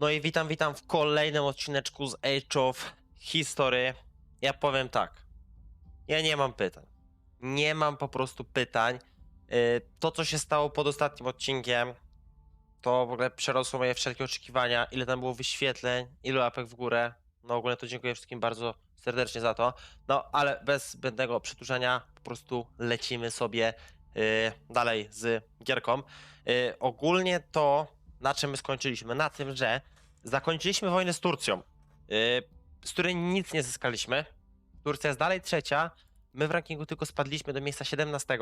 No i witam, witam w kolejnym odcineczku z Age of History. Ja powiem tak. Ja nie mam pytań. Nie mam po prostu pytań. Yy, To, co się stało pod ostatnim odcinkiem, to w ogóle przerosło moje wszelkie oczekiwania. Ile tam było wyświetleń, ilu łapek w górę. No ogólnie to dziękuję wszystkim bardzo serdecznie za to. No ale bez zbędnego przedłużania po prostu lecimy sobie yy, dalej z gierką. Yy, ogólnie to na czym my skończyliśmy? Na tym, że zakończyliśmy wojnę z Turcją, yy, z której nic nie zyskaliśmy. Turcja jest dalej trzecia. My w rankingu tylko spadliśmy do miejsca 17.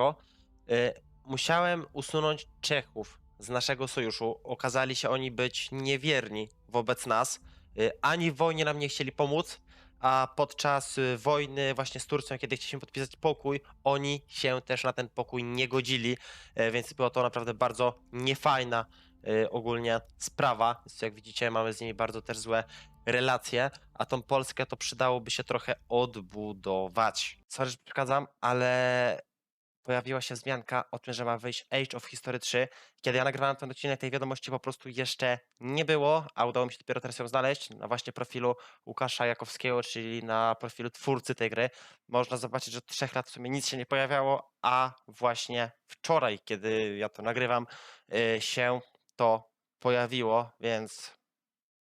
Yy, musiałem usunąć Czechów z naszego sojuszu. Okazali się oni być niewierni wobec nas. Yy, ani w wojnie nam nie chcieli pomóc, a podczas wojny właśnie z Turcją, kiedy chcieliśmy podpisać pokój, oni się też na ten pokój nie godzili, więc była to naprawdę bardzo niefajna ogólnie sprawa. Jak widzicie, mamy z nimi bardzo też złe relacje, a tą Polskę to przydałoby się trochę odbudować. Sorry, że przeszkadzam, ale pojawiła się wzmianka o tym, że ma wyjść Age of History 3. Kiedy ja nagrywałem ten odcinek, tej wiadomości po prostu jeszcze nie było, a udało mi się dopiero teraz ją znaleźć na właśnie profilu Łukasza Jakowskiego, czyli na profilu twórcy tej gry. Można zobaczyć, że od trzech lat w sumie nic się nie pojawiało, a właśnie wczoraj, kiedy ja to nagrywam, y, się to pojawiło, więc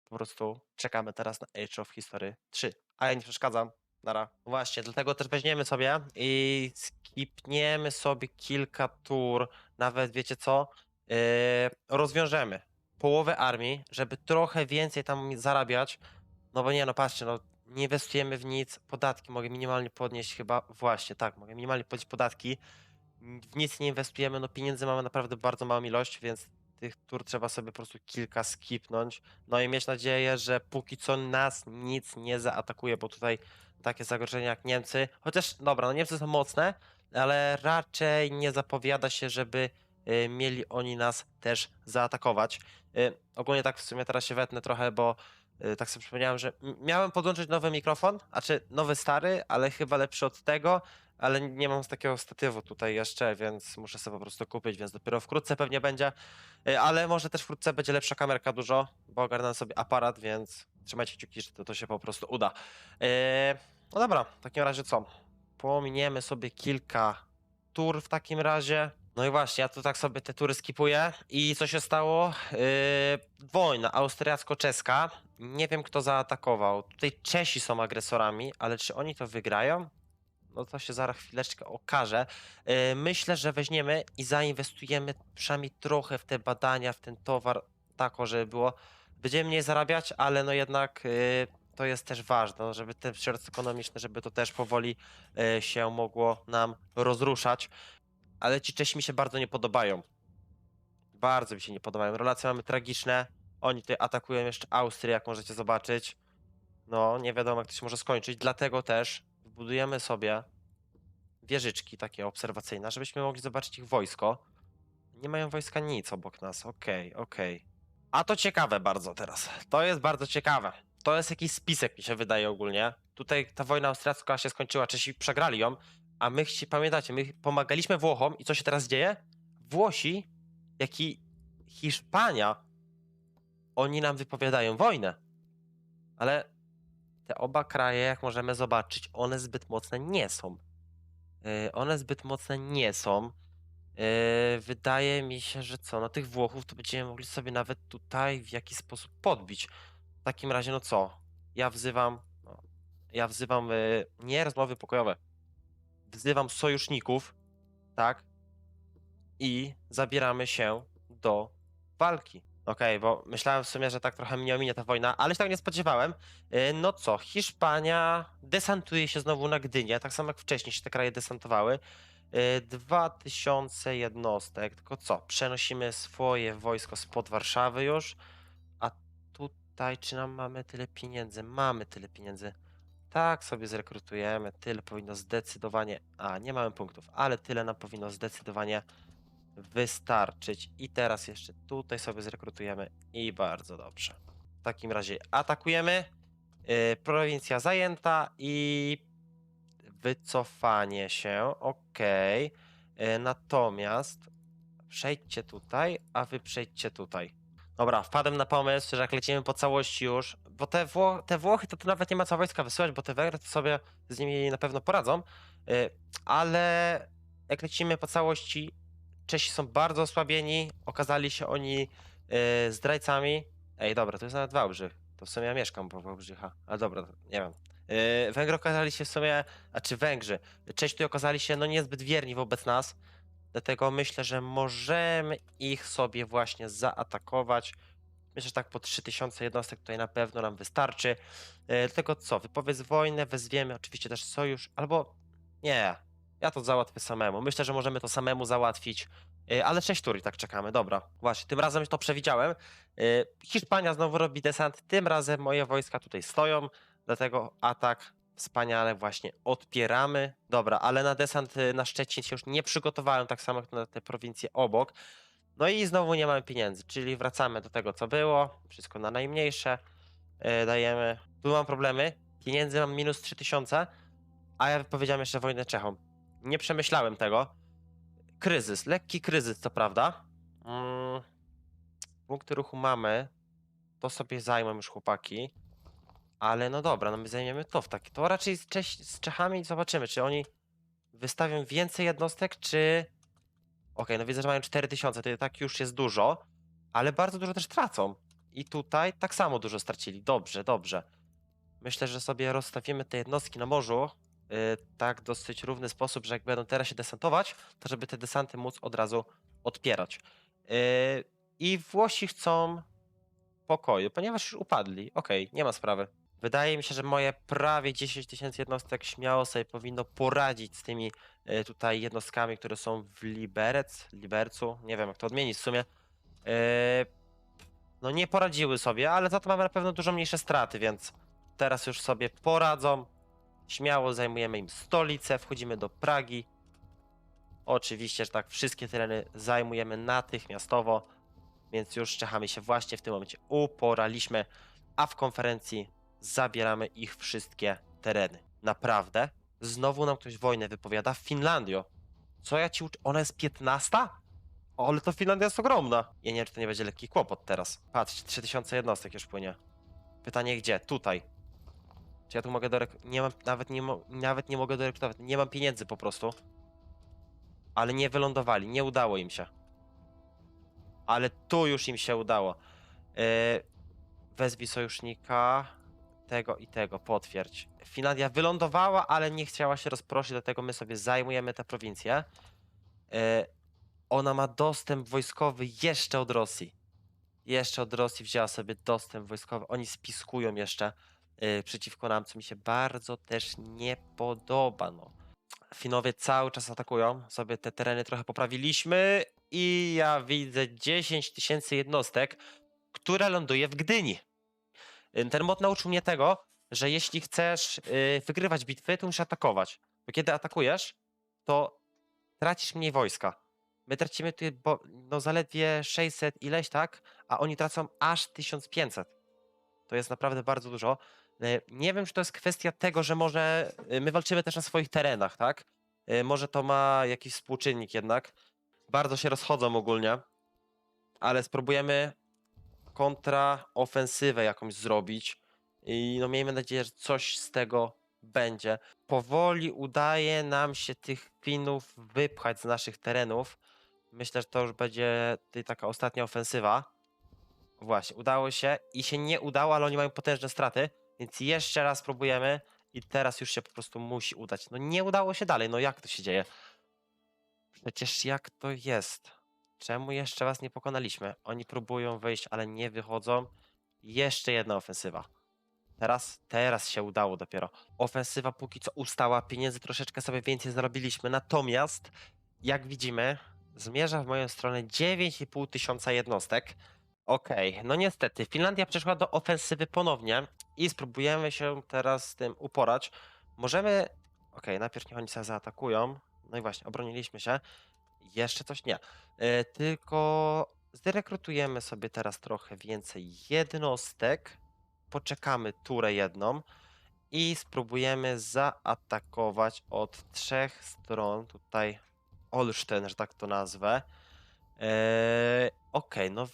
po prostu czekamy teraz na Age of History 3. A ja nie przeszkadzam. Nara. Właśnie, dlatego też weźmiemy sobie i skipniemy sobie kilka tur, nawet wiecie co, yy, rozwiążemy połowę armii, żeby trochę więcej tam zarabiać, no bo nie, no patrzcie, no nie inwestujemy w nic, podatki mogę minimalnie podnieść chyba, właśnie, tak, mogę minimalnie podnieść podatki, w nic nie inwestujemy, no pieniędzy mamy naprawdę bardzo małą ilość, więc tych tur trzeba sobie po prostu kilka skipnąć. No i mieć nadzieję, że póki co nas nic nie zaatakuje, bo tutaj takie zagrożenia jak Niemcy, chociaż dobra, no Niemcy są mocne, ale raczej nie zapowiada się, żeby y, mieli oni nas też zaatakować. Y, ogólnie tak w sumie teraz się wetnę trochę, bo y, tak sobie przypomniałem, że miałem podłączyć nowy mikrofon, a czy nowy stary, ale chyba lepszy od tego, ale nie mam z takiego statywu tutaj jeszcze, więc muszę sobie po prostu kupić, więc dopiero wkrótce pewnie będzie. Y, Ale może też wkrótce będzie lepsza kamerka dużo, bo ogarnę sobie aparat, więc trzymajcie kciuki, że to, to się po prostu uda. Yy, no dobra, w takim razie co? Pominiemy sobie kilka tur w takim razie. No i właśnie, ja tu tak sobie te tury skipuję. I co się stało? Yy, wojna austriacko-czeska. Nie wiem, kto zaatakował. Tutaj Czesi są agresorami, ale czy oni to wygrają? No to się zaraz chwileczkę okaże. Yy, myślę, że weźmiemy i zainwestujemy przynajmniej trochę w te badania, w ten towar, tako, żeby było. Będziemy mniej zarabiać, ale no jednak yy, to jest też ważne, no, żeby ten wzrost ekonomiczny, żeby to też powoli yy, się mogło nam rozruszać. Ale ci Czesi mi się bardzo nie podobają. Bardzo mi się nie podobają. Relacje mamy tragiczne. Oni tutaj atakują jeszcze Austrię, jak możecie zobaczyć. No, nie wiadomo, jak to się może skończyć. Dlatego też budujemy sobie wieżyczki takie obserwacyjne, żebyśmy mogli zobaczyć ich wojsko. Nie mają wojska nic obok nas. Okej, okej. A to ciekawe bardzo teraz. To jest bardzo ciekawe. To jest jakiś spisek, mi się wydaje ogólnie. Tutaj ta wojna austriacka się skończyła, Czesi przegrali ją, a my, pamiętacie, my pomagaliśmy Włochom i co się teraz dzieje? Włosi, jak i Hiszpania, oni nam wypowiadają wojnę. Ale te oba kraje, jak możemy zobaczyć, one zbyt mocne nie są. Yy, one zbyt mocne nie są. Yy, wydaje mi się, że co, no tych Włochów to będziemy mogli sobie nawet tutaj w jakiś sposób podbić. W takim razie, no co? Ja wzywam, no, ja wzywam yy, nie rozmowy pokojowe. Wzywam sojuszników, tak? I zabieramy się do walki. Okej, bo myślałem w sumie, że tak trochę mnie ominie ta wojna, ale się tak nie spodziewałem. Yy, No co, Hiszpania desantuje się znowu na Gdynię, tak samo jak wcześniej się te kraje desantowały. Yy, 2000 jednostek, tylko co, przenosimy swoje wojsko spod Warszawy już, a tutaj czy nam mamy tyle pieniędzy? Mamy tyle pieniędzy. Tak sobie zrekrutujemy, tyle powinno zdecydowanie, a nie mamy punktów, ale tyle nam powinno zdecydowanie wystarczyć. I teraz jeszcze tutaj sobie zrekrutujemy i bardzo dobrze. W takim razie atakujemy, yy, prowincja zajęta i wycofanie się, ok. Natomiast przejdźcie tutaj, a wy przejdźcie tutaj. Dobra, wpadłem na pomysł, że jak lecimy po całości już, bo te, Wło te Włochy to nawet nie ma co wojska wysyłać, bo te Węgry to sobie z nimi na pewno poradzą, y, ale jak lecimy po całości, Czesi są bardzo osłabieni, okazali się oni y, zdrajcami. Ej, dobra, to jest nawet Wałbrzych, to w sumie ja mieszkam po Wałbrzycha, ale dobra, nie wiem. Y, Węgry okazali się w sumie, a czy Węgrzy, Czesi tu okazali się no niezbyt wierni wobec nas, Dlatego myślę, że możemy ich sobie właśnie zaatakować. Myślę, że tak po 3000 jednostek tutaj na pewno nam wystarczy. E, Dlatego co, wypowiedz wojnę, wezwiemy oczywiście też sojusz, albo nie, ja to załatwię samemu. Myślę, że możemy to samemu załatwić, E, ale 6 tur i tak czekamy, dobra. Właśnie, tym razem to przewidziałem. E, Hiszpania znowu robi desant, tym razem moje wojska tutaj stoją, dlatego atak Wspaniale, właśnie odpieramy. Dobra, ale na desant y, na Szczecin się już nie przygotowałem, tak samo jak na te prowincje obok. No i znowu nie mamy pieniędzy, czyli wracamy do tego, co było. Wszystko na najmniejsze y, dajemy. Tu mam problemy. Pieniędzy mam minus 3000, a ja wypowiedziałem jeszcze wojnę Czechom. Nie przemyślałem tego. Kryzys, lekki kryzys, co prawda. Mm, punkty ruchu mamy. To sobie zajmą już chłopaki. Ale no dobra, no my zajmiemy to w taki. To raczej z, Czech, z Czechami zobaczymy, czy oni wystawią więcej jednostek, czy. Okej, no widzę, że mają 4000, to i tak już jest dużo, ale bardzo dużo też tracą. I tutaj tak samo dużo stracili. Dobrze, dobrze. Myślę, że sobie rozstawimy te jednostki na morzu yy, tak dosyć równy sposób, że jak będą teraz się desantować, to żeby te desanty móc od razu odpierać. Yy, I Włosi chcą pokoju, ponieważ już upadli. Okej, nie ma sprawy. Wydaje mi się, że moje prawie 10 tysięcy jednostek śmiało sobie powinno poradzić z tymi e, tutaj jednostkami, które są w Liberec, Libercu, nie wiem jak to odmienić w sumie. No nie poradziły sobie, ale za to mamy na pewno dużo mniejsze straty, więc teraz już sobie poradzą. Śmiało zajmujemy im stolicę, wchodzimy do Pragi. Oczywiście, że tak, wszystkie tereny zajmujemy natychmiastowo, więc już Czechami się właśnie w tym momencie uporaliśmy, a w konferencji zabieramy ich wszystkie tereny. Naprawdę? Znowu nam ktoś wojnę wypowiada? Finlandio. Co ja ci uczę? Ona jest 15? O, ale to Finlandia jest ogromna. Ja nie wiem, czy to nie będzie lekki kłopot teraz. Patrz, 3000 jednostek już płynie. Pytanie gdzie? Tutaj. Czy ja tu mogę dorek... Nie mam, nawet nie, mo... nawet nie mogę dorektować. Nie mam pieniędzy po prostu. Ale nie wylądowali, nie udało im się. Ale tu już im się udało. Yy... Wezwij sojusznika tego i tego, potwierdź. Finlandia wylądowała, ale nie chciała się rozproszyć, dlatego my sobie zajmujemy tę prowincję. E, ona ma dostęp wojskowy jeszcze od Rosji. Jeszcze od Rosji wzięła sobie dostęp wojskowy. Oni spiskują jeszcze przeciwko nam, co mi się bardzo też nie podoba. No. Finowie cały czas atakują. Sobie te tereny trochę poprawiliśmy i ja widzę 10 tysięcy jednostek, które ląduje w Gdyni. Y, Ten mod nauczył mnie tego, że jeśli chcesz y, wygrywać bitwy, to musisz atakować. Bo kiedy atakujesz, to tracisz mniej wojska. My tracimy tu no zaledwie 600 ileś, tak? A oni tracą aż 1500. To jest naprawdę bardzo dużo. Y, Nie wiem, czy to jest kwestia tego, że może y, my walczymy też na swoich terenach, tak? Y, Może to ma jakiś współczynnik jednak. Bardzo się rozchodzą ogólnie. Ale spróbujemy kontraofensywę jakąś zrobić. I no miejmy nadzieję, że coś z tego będzie. Powoli udaje nam się tych Finów wypchać z naszych terenów. Myślę, że to już będzie taka ostatnia ofensywa. Właśnie, udało się i się nie udało, ale oni mają potężne straty, więc jeszcze raz próbujemy i teraz już się po prostu musi udać. No nie udało się dalej, no jak to się dzieje? Przecież jak to jest? Czemu jeszcze was nie pokonaliśmy? Oni próbują wyjść, ale nie wychodzą. Jeszcze jedna ofensywa. Teraz, teraz się udało dopiero. Ofensywa póki co ustała, pieniędzy troszeczkę sobie więcej zarobiliśmy, natomiast jak widzimy, zmierza w moją stronę 9,5 tysiąca jednostek. Okej, no niestety, Finlandia przeszła do ofensywy ponownie i spróbujemy się teraz z tym uporać. Możemy... Okej, najpierw niech oni sobie zaatakują. No i właśnie, obroniliśmy się. Jeszcze coś nie. E, tylko zrekrutujemy sobie teraz trochę więcej jednostek. Poczekamy turę jedną i spróbujemy zaatakować od trzech stron. Tutaj Olsztyn, że tak to nazwę. Eee, Okej, no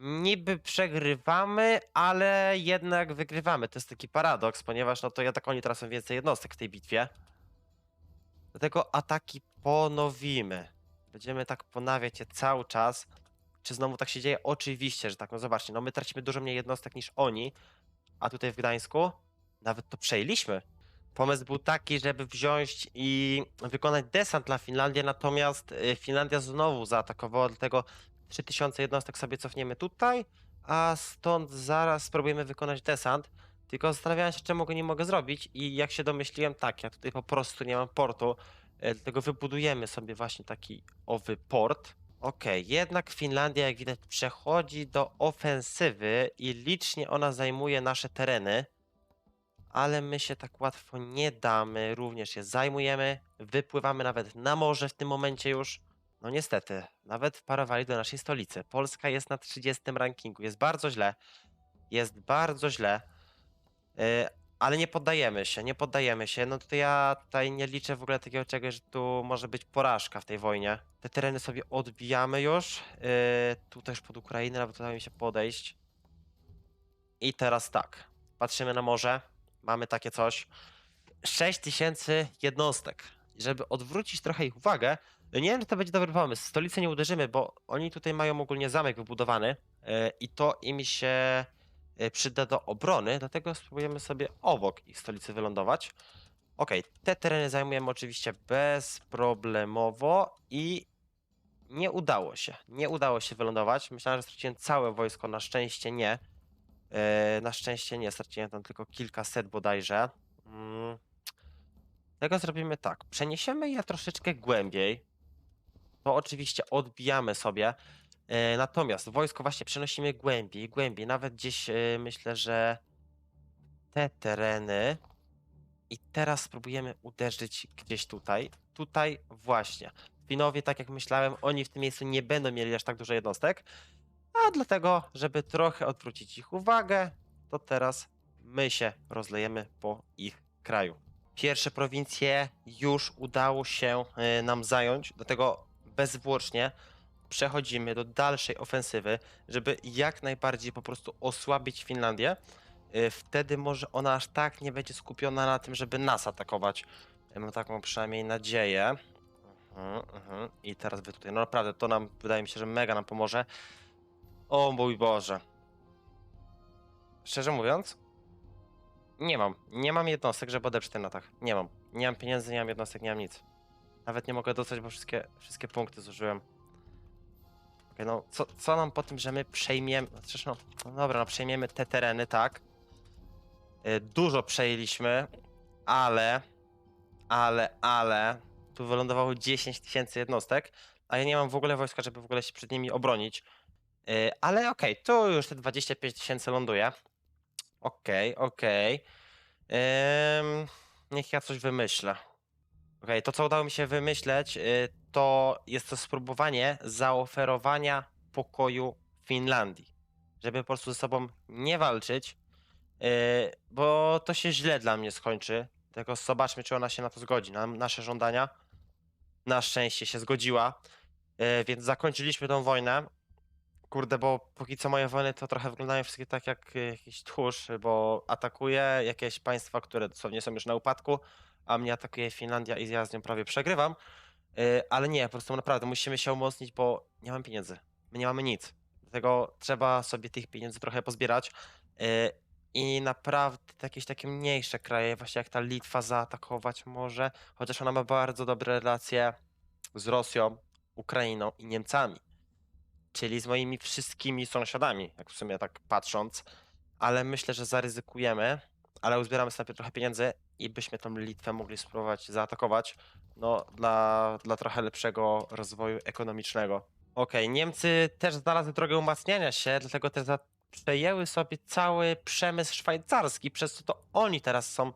niby przegrywamy, ale jednak wygrywamy. To jest taki paradoks, ponieważ no to jednak oni teraz są więcej jednostek w tej bitwie. Dlatego ataki ponowimy. Będziemy tak ponawiać je cały czas. Czy znowu tak się dzieje? Oczywiście, że tak. No zobaczcie, no my tracimy dużo mniej jednostek niż oni, a tutaj w Gdańsku nawet to przejęliśmy. Pomysł był taki, żeby wziąć i wykonać desant na Finlandię, natomiast y, Finlandia znowu zaatakowała, dlatego 3000 jednostek sobie cofniemy tutaj, a stąd zaraz spróbujemy wykonać desant. Tylko zastanawiałem się, czemu go nie mogę zrobić i jak się domyśliłem, tak, ja tutaj po prostu nie mam portu, y, dlatego wybudujemy sobie właśnie taki owy port. Okej, jednak Finlandia, jak widać, przechodzi do ofensywy i licznie ona zajmuje nasze tereny ale my się tak łatwo nie damy, również je zajmujemy, wypływamy nawet na morze w tym momencie już. No niestety, nawet wparowali do naszej stolicy. Polska jest na 30 rankingu, jest bardzo źle, jest bardzo źle, yy, ale nie poddajemy się, nie poddajemy się. No to ja tutaj nie liczę w ogóle takiego czegoś, że tu może być porażka w tej wojnie. Te tereny sobie odbijamy już, yy, tu też pod Ukrainę, nawet udało mi się podejść. I teraz tak, patrzymy na morze, mamy takie coś. 6000 jednostek. Żeby odwrócić trochę ich uwagę, nie wiem, czy to będzie dobry pomysł. Stolicy nie uderzymy, bo oni tutaj mają ogólnie zamek wybudowany e, i to im się e, przyda do obrony, dlatego spróbujemy sobie obok ich stolicy wylądować. Ok, te tereny zajmujemy oczywiście bezproblemowo i nie udało się. Nie udało się wylądować. Myślałem, że straciłem całe wojsko, na szczęście nie. E, na szczęście nie, straciłem tam tylko kilkaset bodajże. Mm. Tego zrobimy tak. Przeniesiemy je troszeczkę głębiej. To oczywiście odbijamy sobie. E, natomiast wojsko właśnie przenosimy głębiej, głębiej. Nawet gdzieś e, myślę, że te tereny. I teraz spróbujemy uderzyć gdzieś tutaj. Tutaj właśnie. Finowie, tak jak myślałem, oni w tym miejscu nie będą mieli aż tak dużo jednostek. A dlatego, żeby trochę odwrócić ich uwagę, to teraz my się rozlejemy po ich kraju. Pierwsze prowincje już udało się y, nam zająć, dlatego bezwłocznie przechodzimy do dalszej ofensywy, żeby jak najbardziej po prostu osłabić Finlandię. Y, Wtedy może ona aż tak nie będzie skupiona na tym, żeby nas atakować. Mam taką przynajmniej nadzieję. Mhm, mhm. I teraz wy tutaj, no naprawdę, to nam wydaje mi się, że mega nam pomoże. O mój Boże. Szczerze mówiąc, nie mam. Nie mam jednostek, żeby odeprzeć ten atak. Nie mam. Nie mam pieniędzy, nie mam jednostek, nie mam nic. Nawet nie mogę dostać, bo wszystkie, wszystkie punkty zużyłem. Okej, no co, co nam po tym, że my przejmiemy... no Przecież no, no dobra, no przejmiemy te tereny, tak. Y, Dużo przejęliśmy, ale... Ale, ale... Tu wylądowało 10 tysięcy jednostek, a ja nie mam w ogóle wojska, żeby w ogóle się przed nimi obronić. Yy, ale okej, tu już te 25 tysięcy ląduje. Okej, okej. Niech ja coś wymyślę. Okej, to co udało mi się wymyśleć, yy, to jest to spróbowanie zaoferowania pokoju Finlandii. Żeby po prostu ze sobą nie walczyć, yy, bo to się źle dla mnie skończy. Tylko zobaczmy, czy ona się na to zgodzi, na nasze żądania. Na szczęście się zgodziła, yy, więc zakończyliśmy tą wojnę. Kurde, bo póki co moje wojny to trochę wyglądają wszystkie tak jak y, jakiś tchórz, bo atakuje jakieś państwa, które dosłownie są już na upadku, a mnie atakuje Finlandia i ja z nią prawie przegrywam. Y, Ale nie, po prostu naprawdę musimy się umocnić, bo nie mam pieniędzy. My nie mamy nic. Dlatego trzeba sobie tych pieniędzy trochę pozbierać. y, I naprawdę jakieś takie mniejsze kraje, właśnie jak ta Litwa zaatakować może, chociaż ona ma bardzo dobre relacje z Rosją, Ukrainą i Niemcami czyli z moimi wszystkimi sąsiadami, jak w sumie tak patrząc, ale myślę, że zaryzykujemy, ale uzbieramy sobie trochę pieniędzy i byśmy tą Litwę mogli spróbować zaatakować, no dla, dla trochę lepszego rozwoju ekonomicznego. Okej, Niemcy też znalazły drogę umacniania się, dlatego też przejęły sobie cały przemysł szwajcarski, przez co to oni teraz są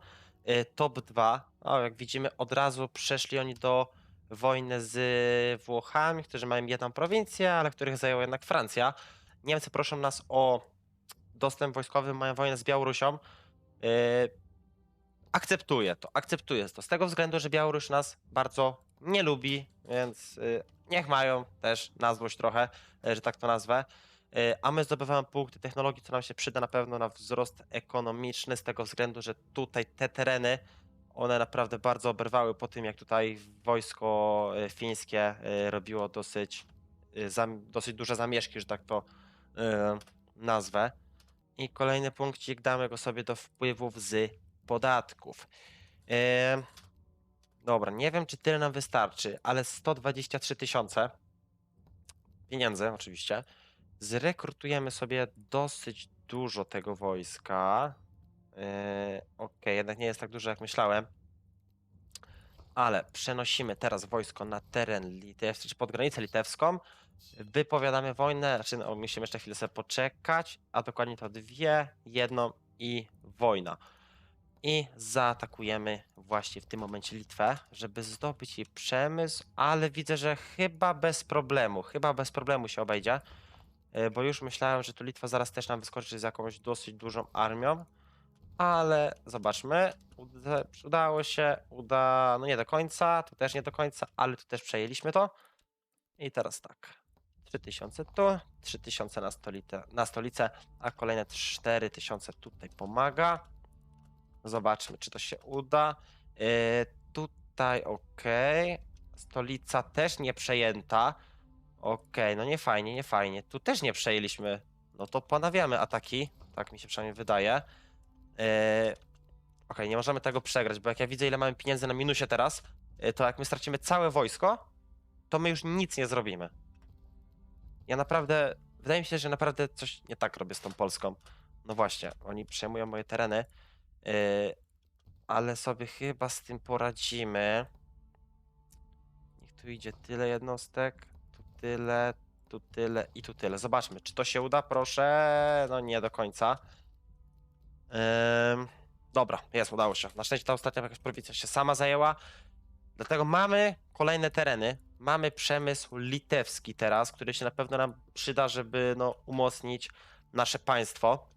y, top 2. O, jak widzimy, od razu przeszli oni do wojny z Włochami, którzy mają jedną prowincję, ale których zajęła jednak Francja. Niemcy proszą nas o dostęp wojskowy, mają wojnę z Białorusią. Yy, akceptuję to, akceptuję to. Z tego względu, że Białoruś nas bardzo nie lubi, więc yy, niech mają też na złość trochę, yy, że tak to nazwę. y, a my zdobywamy punkty technologii, co nam się przyda na pewno na wzrost ekonomiczny, z tego względu, że tutaj te tereny, one naprawdę bardzo oberwały po tym, jak tutaj wojsko y, fińskie y, robiło dosyć, y, dosyć duże zamieszki, że tak to y, nazwę. I kolejny punkcik damy go sobie do wpływów z podatków. Em, dobra, nie wiem czy tyle nam wystarczy, ale 123 tysiące pieniędzy oczywiście. Zrekrutujemy sobie dosyć dużo tego wojska. Yy, Okej, jednak nie jest tak dużo jak myślałem. Ale przenosimy teraz wojsko na teren litewski, czy pod granicę litewską. Wypowiadamy wojnę, znaczy no, musimy jeszcze chwilę sobie poczekać, a dokładnie to dwie, jedną i wojna. I zaatakujemy właśnie w tym momencie Litwę, żeby zdobyć jej przemysł, ale widzę, że chyba bez problemu, chyba bez problemu się obejdzie, e, bo już myślałem, że tu Litwa zaraz też nam wyskoczy z jakąś dosyć dużą armią, ale zobaczmy, uda, udało się, uda, no nie do końca, tu też nie do końca, ale tu też przejęliśmy to. I teraz tak, 3000 tu, 3000 na, stolicę, na stolicę, a kolejne 4000 tutaj pomaga. Zobaczmy, czy to się uda. Yy, tutaj ok. Stolica też nie przejęta. Ok, no nie fajnie, nie fajnie. Tu też nie przejęliśmy. No to ponawiamy ataki. Tak mi się przynajmniej wydaje. Yy, ok, nie możemy tego przegrać, bo jak ja widzę, ile mamy pieniędzy na minusie teraz, yy, to jak my stracimy całe wojsko, to my już nic nie zrobimy. Ja naprawdę. Wydaje mi się, że naprawdę coś nie tak robię z tą Polską. No właśnie, oni przejmują moje tereny. Yy, ale sobie chyba z tym poradzimy. Niech tu idzie tyle jednostek, tu tyle, tu tyle i tu tyle. Zobaczmy, czy to się uda, proszę. No nie do końca. Ym, dobra, jest, udało się. Na szczęście ta ostatnia jakaś prowincja się sama zajęła. Dlatego mamy kolejne tereny. Mamy przemysł litewski teraz, który się na pewno nam przyda, żeby no, umocnić nasze państwo.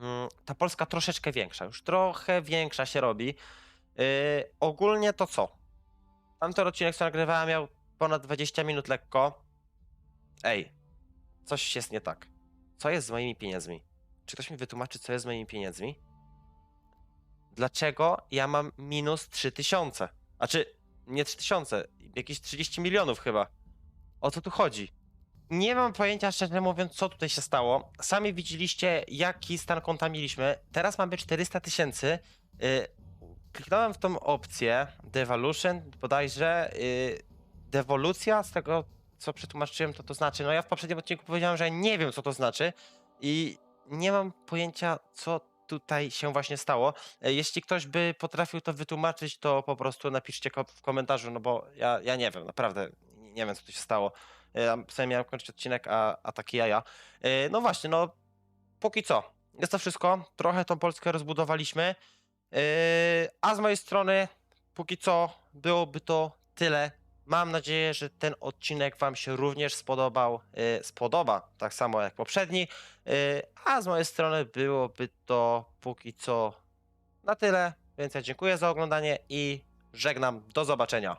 Mm, ta Polska troszeczkę większa, już trochę większa się robi. Yy, ogólnie to co? Tamten odcinek, co nagrywałem, miał ponad 20 minut lekko. Ej, coś jest nie tak. Co jest z moimi pieniędzmi? Czy ktoś mi wytłumaczy, co jest z moimi pieniędzmi? Dlaczego ja mam minus 3000? Znaczy, nie 3000, jakieś 30 milionów chyba. O co tu chodzi? Nie mam pojęcia, szczerze mówiąc, co tutaj się stało. Sami widzieliście, jaki stan konta mieliśmy. Teraz mamy 400 tysięcy. Yy, kliknąłem w tą opcję Devolution, bodajże yy, dewolucja, z tego co przetłumaczyłem, to to znaczy. No ja w poprzednim odcinku powiedziałem, że nie wiem, co to znaczy i nie mam pojęcia, co tutaj się właśnie stało. E, Jeśli ktoś by potrafił to wytłumaczyć, to po prostu napiszcie ko- w komentarzu, no bo ja, ja nie wiem, naprawdę nie wiem, co tu się stało. Ja sobie miałem kończyć odcinek, a, a takie jaja. E, No właśnie, no póki co. Jest to wszystko. Trochę tą Polskę rozbudowaliśmy. E, A z mojej strony, póki co, byłoby to tyle. Mam nadzieję, że ten odcinek Wam się również spodobał. e, Spodoba, tak samo jak poprzedni. E, A z mojej strony byłoby to póki co na tyle. Więc ja dziękuję za oglądanie i żegnam. Do zobaczenia.